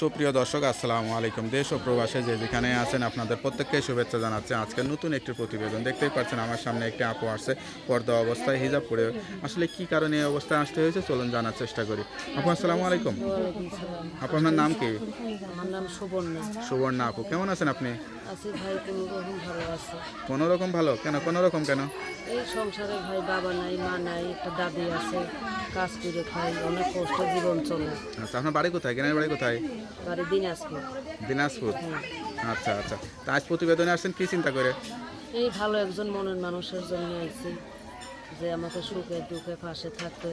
সুপ্রিয় দর্শক আসসালামু আলাইকুম। দেশ ও প্রবাসে যে যেখানে আছেন আপনাদের প্রত্যেককে শুভেচ্ছা জানাচ্ছে। আজকে নতুন একটি প্রতিবেদন। দেখতেই পাচ্ছেন আমার সামনে একটি আপু আসছে পর্দা অবস্থায় হিজাব পরে। আসলে কি কারণে এই অবস্থায় আসতে হয়েছে? চলুন জানার চেষ্টা করি। আপু আসসালামু আলাইকুম। আপু আপনার নাম কি? সুবর্ণা। আপু কেমন আছেন আপনি? কোনো রকম ভালো? কেন কোনো রকম কেন? এই সংসারে ভাই বাবা নাই মা নাই একটা দাদি আছে। কাজ করে খাই অনেক কষ্ট জীবন চলে। আচ্ছা আপনার বাড়ি কোথায়? গ্রামের বাড়ি কোথায়? বাড়ি দিনাজপুর। দিনাজপুর? হ্যাঁ। আচ্ছা আচ্ছা। তা আজ প্রতিবেদনে আসছেন কি চিন্তা করে? এই ভালো একজন মনের মানুষের জন্য আইছি যে আমাকে সুখে দুঃখে পাশে থাকতে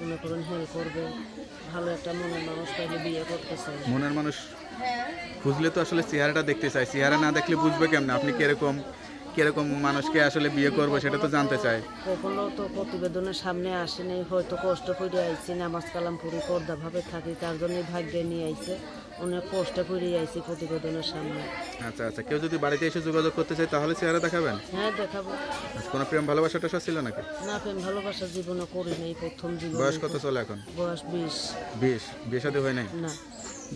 মনে করুন হেল্প করবে। ভালো একটা মনের মানুষ পাইলে বিয়ে করতে চাই মনের মানুষ বুঝলে তো আসলে চেহারাটা দেখতে চাই চেহারা না দেখলে বুঝবে কেমন? আপনি কীরকম? কীরকম মানুষকে আসলে বিয়ে করব সেটা তো জানতে চাই। কখনো তো প্রতিবেদনের সামনে আসেনি হয়তো কষ্ট করে আইছি নামাজ কালাম পুরি পর্দা ভাবে থাকি তার জন্য ভাগ্যে নিয়ে আইছে। অনেক কষ্ট করে আইছি প্রতিবেদনের সামনে। আচ্ছা আচ্ছা কেউ যদি বাড়িতে এসে যোগাযোগ করতে চায় তাহলে চেহারা দেখাবেন? হ্যাঁ দেখাবো। আচ্ছা, কোনো প্রেম ভালোবাসাটা সব ছিল নাকি? না প্রেম ভালোবাসা জীবনে করি নাই প্রথম জীবন। বয়স কত চলে এখন? বয়স বিশ। বিশ বিয়ে হয় নাই? না।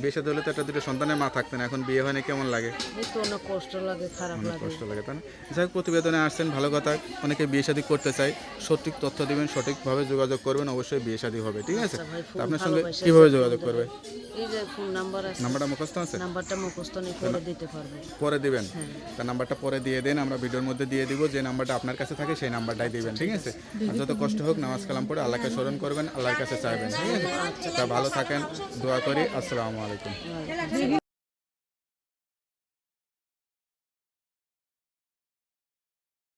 বিয়ে সাথে হলে তো একটা দুটো সন্তানের মা থাকতেন এখন বিয়ে হয় নাই কেমন লাগে? তো অনেক কষ্ট লাগে খারাপ লাগে। কষ্ট লাগে তাই না? যাই হোক, প্রতিবেদনে আসছেন ভালো কথা অনেকে বিয়ে শাদী করতে চায় সঠিক তথ্য দিবেন সঠিকভাবে যোগাযোগ করবেন অবশ্যই বিয়ে শাদী হবে ঠিক আছে? আচ্ছা তা আপনার সঙ্গে কীভাবে যোগাযোগ করবে? এই যে ফোন নাম্বার আছে। নাম্বারটা মুখস্থ আছে? নাম্বারটা মুখস্থ নিয়ে করে দিতে পারবে। পরে দিবেন? হ্যাঁ। তার নাম্বারটা পরে দিয়ে দেন আমরা ভিডিওর মধ্যে দিয়ে দিব যে নাম্বারটা আপনার কাছে থাকে সেই নাম্বারটাই দিবেন ঠিক আছে? যত কষ্ট হোক নামাজ কালাম পড়ে আল্লাহকে স্মরণ করবেন আল্লাহর কাছে চাইবেন ঠিক আছে? তা ভালো থাকেন দোয়া করি আসসালামু আলাইকুম আচ্ছা